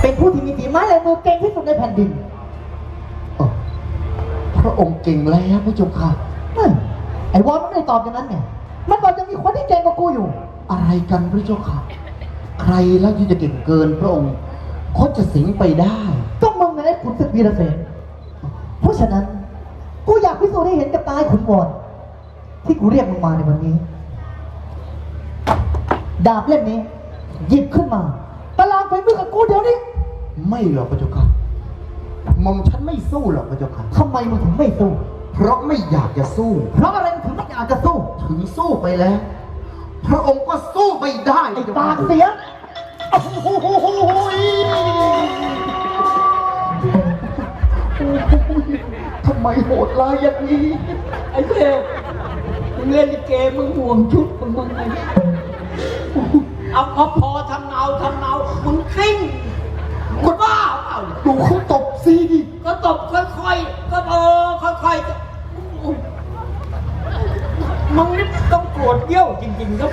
เป็นผู้ที่มีฝีไม้ลายมือเก่งที่สุดในแผ่นดินเออพระองค์เก่งแล้วพระเจ้าค่ะเฮ้ยไอ้วอนมันไม่ตอบอย่างนั้นเนี่ย มันบอกจะมีคนที่เก่งกว่ากูอยู่ อะไรกันพระเจ้าค่ะ ใครแล้วที่จะเก่งเกินพระองค์เขาจะสิงไปได้ก็มึงไงขุนศึกวีรเสนเพราะฉะนั้น กูอยากพิสูจน์ให้เห็นกับตายขุนวอนที่กูเรียกมึงมาในวันนี้ ดาบเล่มนี้ หยิบขึ้นมาประลองฝีมือกับกูเดี๋ยวนี้ ไม่หรอกพระเจ้าค่ะหมอมฉันไม่สู้หรอกพระเจ้าค่ะทำไมมึงถึงไม่สู้ เพราะไม่อยากจะสู้ เพราะอะไรมึงถึงไม่อยากจะสู้ ถึงสู้ไปแล้ว พระองค์ก็สู้ไม่ได้ไอ้พระปาเจ้ากค่ะเสียโอ้โหทำไมโหดร้ายอย่างนี้ ไอ้เทพมึงเล่นลิเกมึงห่วงชุดมึงมึงไงเอาพอพอทำเนาทำเนามึงกิ้งมึงบ้าเปล่า ดูเขาตบสิก็ตบค่อยๆ ก็เออค่อยๆมึงนี่ต้องโกรธเยี่ยวจริงๆครับ